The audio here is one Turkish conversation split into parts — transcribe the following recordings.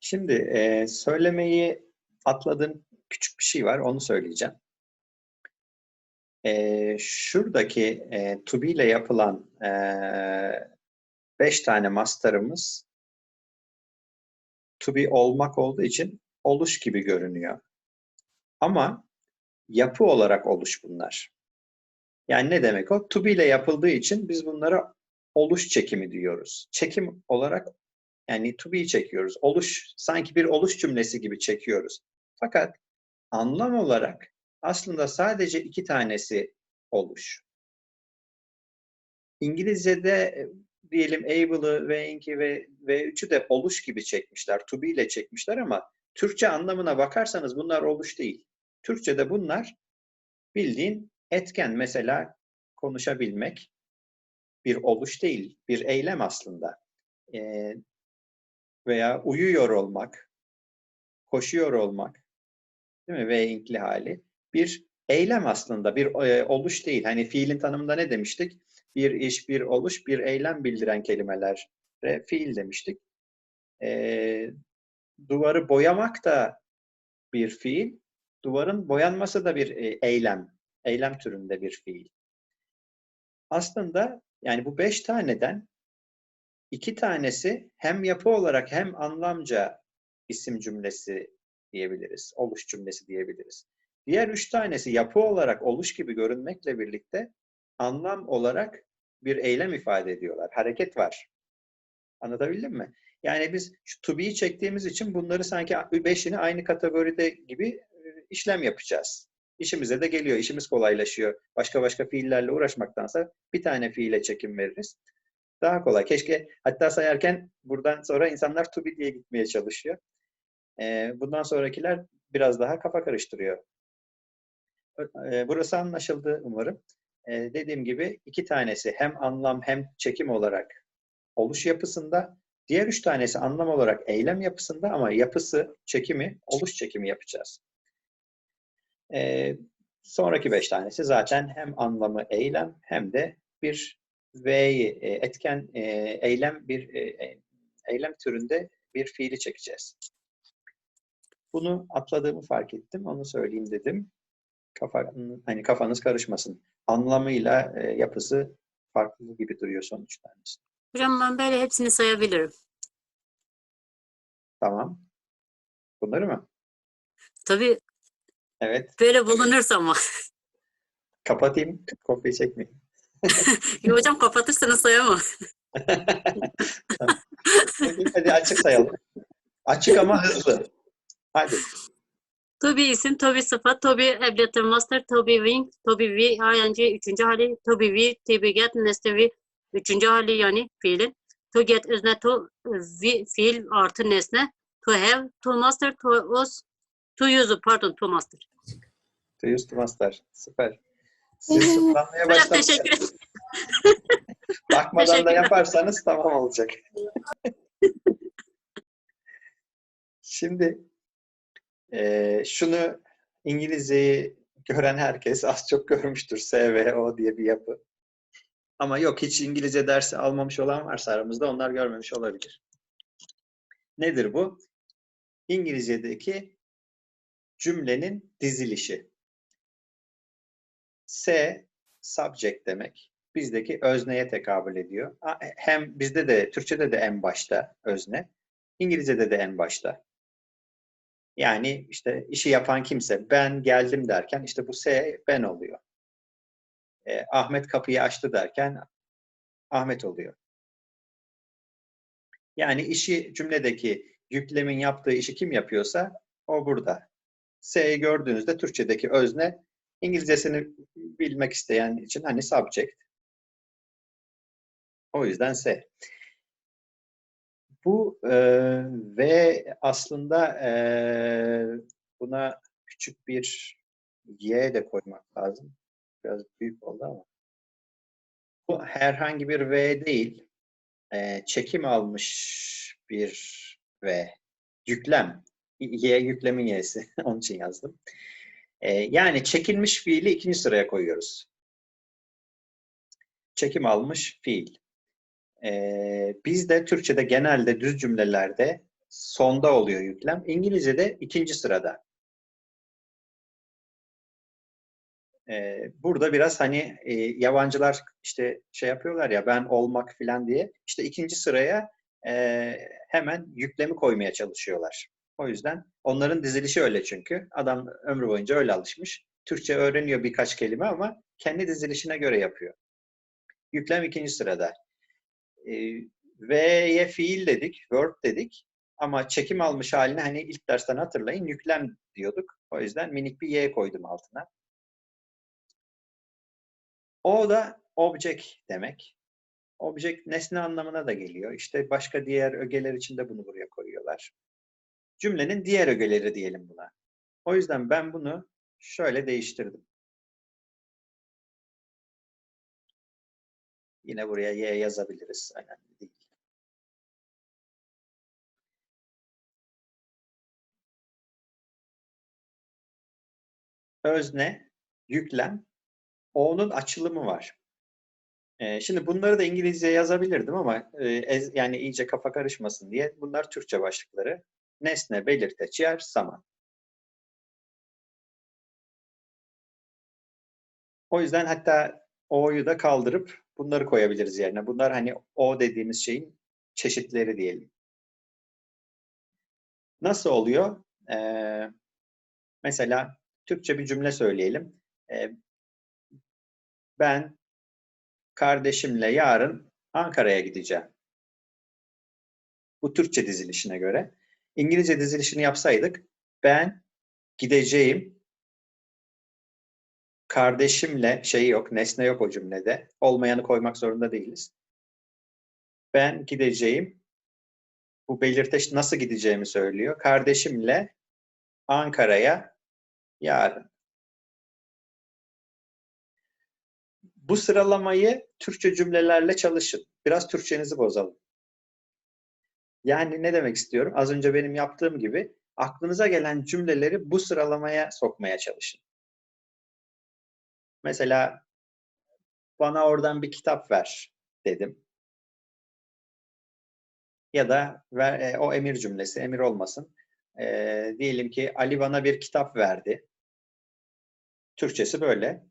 Şimdi e, söylemeyi atladığım küçük bir şey var, onu söyleyeceğim. E, şuradaki e, to ile yapılan e, beş tane master'ımız to be olmak olduğu için oluş gibi görünüyor. Ama yapı olarak oluş bunlar. Yani ne demek o? To ile yapıldığı için biz bunlara oluş çekimi diyoruz. Çekim olarak yani to be'yi çekiyoruz. Oluş, sanki bir oluş cümlesi gibi çekiyoruz. Fakat anlam olarak aslında sadece iki tanesi oluş. İngilizce'de e, diyelim able'ı ve inki ve ve üçü de oluş gibi çekmişler. To be ile çekmişler ama Türkçe anlamına bakarsanız bunlar oluş değil. Türkçe'de bunlar bildiğin etken mesela konuşabilmek bir oluş değil, bir eylem aslında. Ee, veya uyuyor olmak, koşuyor olmak, değil mi? Ve inkli hali. Bir eylem aslında, bir e, oluş değil. Hani fiilin tanımında ne demiştik? Bir iş, bir oluş, bir eylem bildiren kelimeler fiil demiştik. E, duvarı boyamak da bir fiil, duvarın boyanması da bir e, eylem, eylem türünde bir fiil. Aslında yani bu beş taneden iki tanesi hem yapı olarak hem anlamca isim cümlesi diyebiliriz, oluş cümlesi diyebiliriz. Diğer üç tanesi yapı olarak oluş gibi görünmekle birlikte anlam olarak bir eylem ifade ediyorlar. Hareket var. Anlatabildim mi? Yani biz şu to be'yi çektiğimiz için bunları sanki beşini aynı kategoride gibi e, işlem yapacağız. İşimize de geliyor, işimiz kolaylaşıyor. Başka başka fiillerle uğraşmaktansa bir tane fiile çekim veririz. Daha kolay. Keşke hatta sayarken buradan sonra insanlar to be diye gitmeye çalışıyor. Ee, bundan sonrakiler biraz daha kafa karıştırıyor. Ee, burası anlaşıldı umarım. Ee, dediğim gibi iki tanesi hem anlam hem çekim olarak oluş yapısında, diğer üç tanesi anlam olarak eylem yapısında ama yapısı, çekimi, oluş çekimi yapacağız. Ee, sonraki beş tanesi zaten hem anlamı eylem hem de bir V'yi e, etken e, eylem bir e, eylem türünde bir fiili çekeceğiz. Bunu atladığımı fark ettim. Onu söyleyeyim dedim. Kafa, hani kafanız karışmasın. Anlamıyla yapısı farklı gibi duruyor sonuç tanesi. Hocam ben böyle hepsini sayabilirim. Tamam. Bunları mı? Tabii Evet. böyle bulunursa ama. Kapatayım. Kopya çekmeyeyim. Yo hocam kapatırsanız sayamam. hadi, açık sayalım. Açık ama hızlı. Hadi. To be isim, to be sıfat, to be master, to be wing, to be we, ing üçüncü hali, to be we, to be get, nesne we, üçüncü hali yani fiilin. To get özne, to we, fiil artı nesne. To have, to master, to us, to use, pardon, to master. To use to master. Süper. Siz sıfırlanmaya başlamışsınız. teşekkür ederim. Bakmadan da yaparsanız tamam olacak. Şimdi eee, şunu İngilizceyi gören herkes az çok görmüştür. SVO diye bir yapı. Ama yok hiç İngilizce dersi almamış olan varsa aramızda onlar görmemiş olabilir. Nedir bu? İngilizce'deki cümlenin dizilişi. S subject demek. Bizdeki özneye tekabül ediyor. A- Hem bizde de Türkçede de en başta özne, İngilizce'de de en başta. Yani işte işi yapan kimse ben geldim derken işte bu S ben oluyor. E, Ahmet kapıyı açtı derken Ahmet oluyor. Yani işi cümledeki yüklemin yaptığı işi kim yapıyorsa o burada. S'yi gördüğünüzde Türkçedeki özne İngilizcesini bilmek isteyen için hani subject. O yüzden S. Bu e, ve aslında e, buna küçük bir Y de koymak lazım. Biraz büyük oldu ama. Bu herhangi bir V değil. E, çekim almış bir V. Yüklem. Y yüklemin Y'si. Onun için yazdım. E, yani çekilmiş fiili ikinci sıraya koyuyoruz. Çekim almış fiil. Ee, biz de Türkçe'de genelde düz cümlelerde sonda oluyor yüklem. İngilizce'de ikinci sırada. Ee, burada biraz hani e, yabancılar işte şey yapıyorlar ya ben olmak falan diye işte ikinci sıraya e, hemen yüklemi koymaya çalışıyorlar. O yüzden onların dizilişi öyle çünkü. Adam ömrü boyunca öyle alışmış. Türkçe öğreniyor birkaç kelime ama kendi dizilişine göre yapıyor. Yüklem ikinci sırada. E, V'ye fiil dedik, verb dedik. Ama çekim almış halini hani ilk dersten hatırlayın yüklem diyorduk. O yüzden minik bir Y koydum altına. O da object demek. Object nesne anlamına da geliyor. İşte başka diğer ögeler için de bunu buraya koyuyorlar. Cümlenin diğer ögeleri diyelim buna. O yüzden ben bunu şöyle değiştirdim. Yine buraya Y yazabiliriz. Önemli değil. Özne, yüklem, O'nun açılımı var. Ee, şimdi bunları da İngilizce yazabilirdim ama e, yani iyice kafa karışmasın diye bunlar Türkçe başlıkları. Nesne, belirteç, yer, zaman. O yüzden hatta O'yu da kaldırıp bunları koyabiliriz yerine. Bunlar hani O dediğimiz şeyin çeşitleri diyelim. Nasıl oluyor? Ee, mesela Türkçe bir cümle söyleyelim. Ee, ben kardeşimle yarın Ankara'ya gideceğim. Bu Türkçe dizilişine göre. İngilizce dizilişini yapsaydık ben gideceğim kardeşimle şey yok, nesne yok o cümlede. Olmayanı koymak zorunda değiliz. Ben gideceğim bu belirteç nasıl gideceğimi söylüyor. Kardeşimle Ankara'ya yarın. Bu sıralamayı Türkçe cümlelerle çalışın. Biraz Türkçenizi bozalım. Yani ne demek istiyorum? Az önce benim yaptığım gibi aklınıza gelen cümleleri bu sıralamaya sokmaya çalışın. Mesela bana oradan bir kitap ver dedim. Ya da ver, e, o emir cümlesi, emir olmasın. E, diyelim ki Ali bana bir kitap verdi. Türkçesi böyle.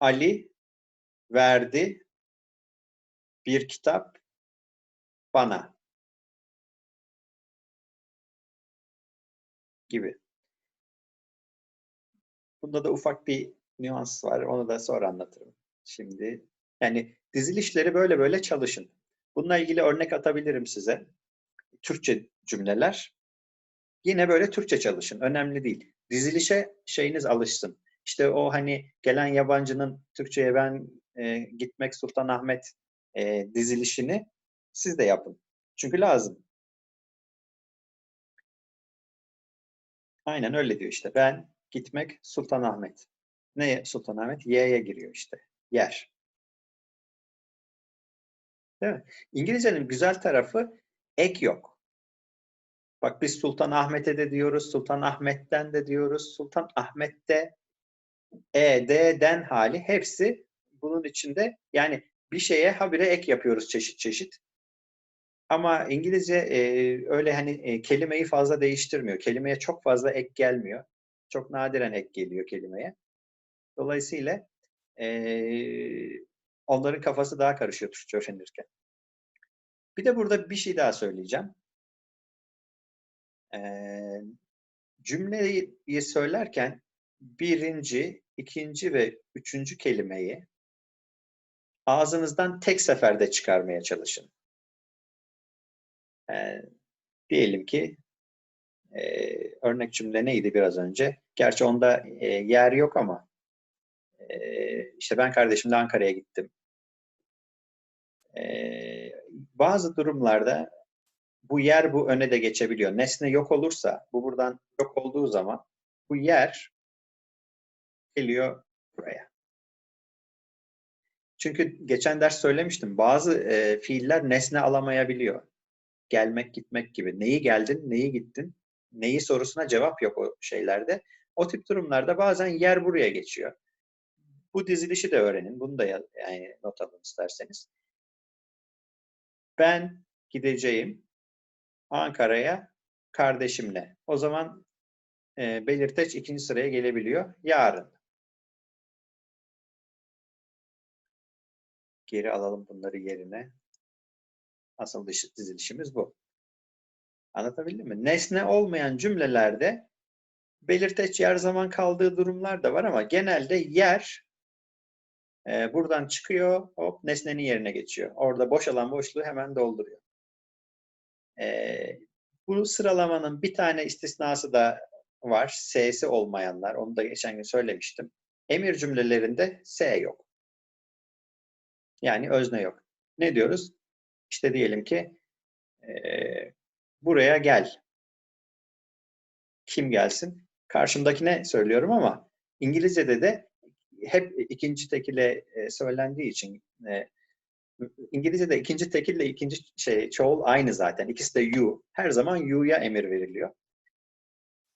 Ali verdi bir kitap bana gibi. Bunda da ufak bir nüans var. Onu da sonra anlatırım. Şimdi yani dizilişleri böyle böyle çalışın. Bununla ilgili örnek atabilirim size. Türkçe cümleler. Yine böyle Türkçe çalışın. Önemli değil. Dizilişe şeyiniz alışsın. İşte o hani gelen yabancının Türkçe'ye ben e, gitmek Sultanahmet e, dizilişini siz de yapın. Çünkü lazım. Aynen öyle diyor işte. Ben gitmek Sultanahmet. Ne Sultanahmet? Y'ye giriyor işte. Yer. Değil mi? İngilizcenin güzel tarafı ek yok. Bak biz Sultan Ahmet'e de diyoruz, Sultan Ahmet'ten de diyoruz, Sultan Ahmet'te E, D, den hali hepsi bunun içinde yani bir şeye habire ek yapıyoruz çeşit çeşit. Ama İngilizce e, öyle hani e, kelimeyi fazla değiştirmiyor. Kelimeye çok fazla ek gelmiyor. Çok nadiren ek geliyor kelimeye. Dolayısıyla e, onların kafası daha karışıyor Türkçe öğrenirken. Bir de burada bir şey daha söyleyeceğim. E, cümleyi söylerken birinci, ikinci ve üçüncü kelimeyi ağzınızdan tek seferde çıkarmaya çalışın. E, diyelim ki e, örnek cümle neydi biraz önce? Gerçi onda e, yer yok ama e, işte ben kardeşimle Ankara'ya gittim. E, bazı durumlarda bu yer bu öne de geçebiliyor. Nesne yok olursa, bu buradan yok olduğu zaman bu yer geliyor buraya. Çünkü geçen ders söylemiştim. Bazı e, fiiller nesne alamayabiliyor. Gelmek, gitmek gibi. Neyi geldin, neyi gittin, neyi sorusuna cevap yok o şeylerde. O tip durumlarda bazen yer buraya geçiyor. Bu dizilişi de öğrenin. Bunu da yani not alın isterseniz. Ben gideceğim. Ankara'ya kardeşimle. O zaman e, belirteç ikinci sıraya gelebiliyor. Yarın. Geri alalım bunları yerine. Asıl dizilişimiz bu. Anlatabildim mi? Nesne olmayan cümlelerde belirteç yer zaman kaldığı durumlar da var ama genelde yer e, buradan çıkıyor, hop nesnenin yerine geçiyor. Orada boş alan boşluğu hemen dolduruyor. E, bu sıralamanın bir tane istisnası da var. S'si olmayanlar. Onu da geçen gün söylemiştim. Emir cümlelerinde S yok. Yani özne yok. Ne diyoruz? İşte diyelim ki e, buraya gel. Kim gelsin? Karşımdakine söylüyorum ama İngilizce'de de hep ikinci tekile e, söylendiği için e, İngilizce'de ikinci tekille ikinci şey çoğul aynı zaten. İkisi de you. Her zaman you'ya emir veriliyor.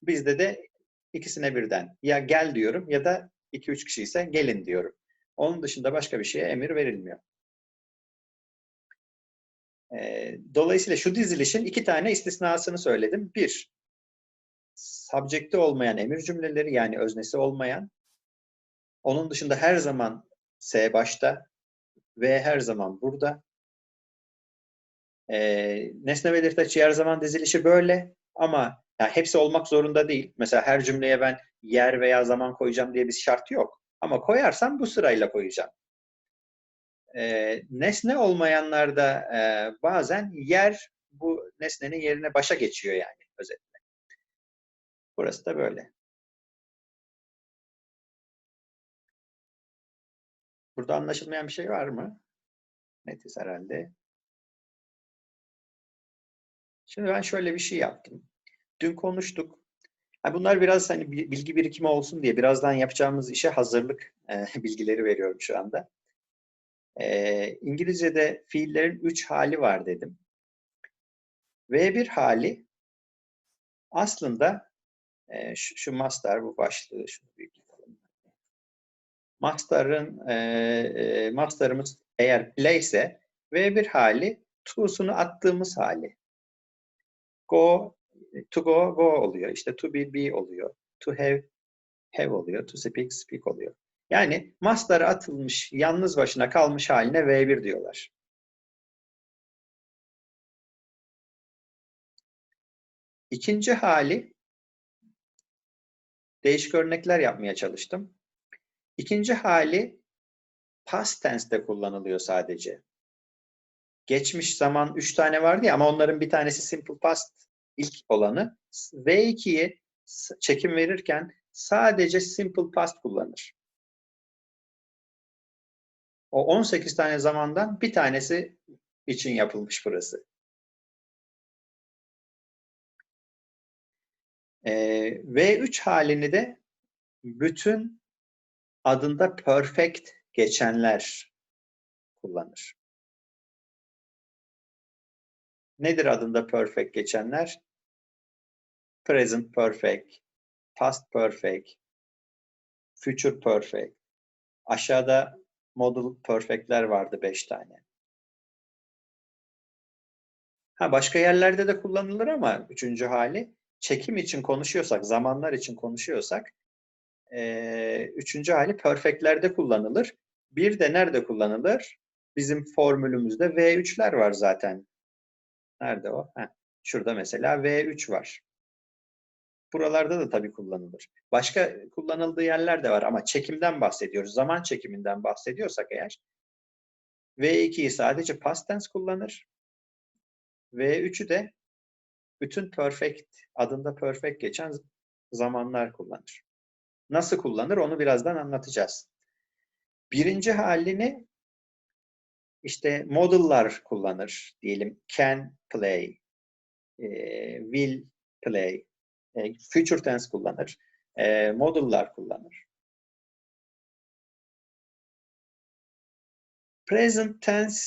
Bizde de ikisine birden ya gel diyorum ya da iki üç kişi ise gelin diyorum. Onun dışında başka bir şeye emir verilmiyor. E, dolayısıyla şu dizilişin iki tane istisnasını söyledim. Bir, subjekti olmayan emir cümleleri yani öznesi olmayan. Onun dışında her zaman S başta ve her zaman burada. E, nesne belirteçi her zaman dizilişi böyle ama yani hepsi olmak zorunda değil. Mesela her cümleye ben yer veya zaman koyacağım diye bir şart yok. Ama koyarsam bu sırayla koyacağım. E, nesne olmayanlarda e, bazen yer bu nesnenin yerine başa geçiyor yani özetle. Burası da böyle. Burada anlaşılmayan bir şey var mı? Netiz herhalde. Şimdi ben şöyle bir şey yaptım. Dün konuştuk. Ha, bunlar biraz hani bilgi birikimi olsun diye birazdan yapacağımız işe hazırlık e, bilgileri veriyorum şu anda. E, İngilizce'de fiillerin üç hali var dedim. V1 hali aslında e, şu, şu master bu başlığı şunu büyük yapalım. Master'ın e, master'ımız eğer play ise V1 hali to'sunu attığımız hali. Go to go go oluyor. İşte to be be oluyor. To have have oluyor. To speak speak oluyor. Yani master'a atılmış, yalnız başına kalmış haline V1 diyorlar. İkinci hali değişik örnekler yapmaya çalıştım. İkinci hali past tense'de kullanılıyor sadece. Geçmiş zaman üç tane vardı ya ama onların bir tanesi simple past ilk olanı. V2'ye çekim verirken sadece simple past kullanır. O 18 tane zamandan bir tanesi için yapılmış burası. Ee, V3 halini de bütün adında perfect geçenler kullanır. Nedir adında perfect geçenler? Present perfect, past perfect, future perfect. Aşağıda model perfect'ler vardı 5 tane. Ha başka yerlerde de kullanılır ama üçüncü hali çekim için konuşuyorsak, zamanlar için konuşuyorsak e, üçüncü hali perfect'lerde kullanılır. Bir de nerede kullanılır? Bizim formülümüzde V3'ler var zaten. Nerede o? Heh, şurada mesela V3 var. Buralarda da tabii kullanılır. Başka kullanıldığı yerler de var ama çekimden bahsediyoruz. Zaman çekiminden bahsediyorsak eğer V2'yi sadece past tense kullanır. V3'ü de bütün perfect adında perfect geçen zamanlar kullanır. Nasıl kullanır onu birazdan anlatacağız. Birinci halini işte model'lar kullanır. Diyelim can play, will play, future tense kullanır. Model'lar kullanır. Present tense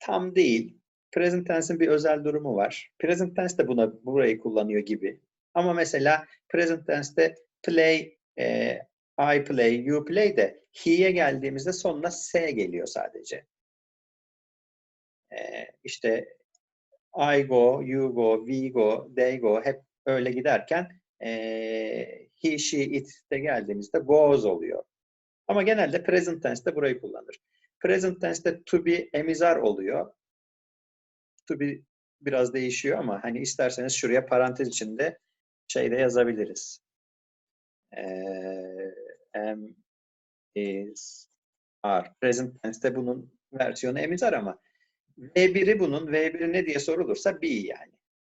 tam değil. Present tense'in bir özel durumu var. Present tense de buna burayı kullanıyor gibi. Ama mesela present tense'te play, e, I play, you play de he'ye geldiğimizde sonuna S geliyor sadece. E, işte I go, you go, we go, they go hep öyle giderken eee, he, she, it de geldiğimizde goes oluyor. Ama genelde present tense'te burayı kullanır. Present tense'te to be emizar oluyor. To be biraz değişiyor ama hani isterseniz şuraya parantez içinde şey de yazabiliriz. Eee, am, is, are. Present tense'te bunun versiyonu emizar ama V1'i bunun V1'i ne diye sorulursa be yani.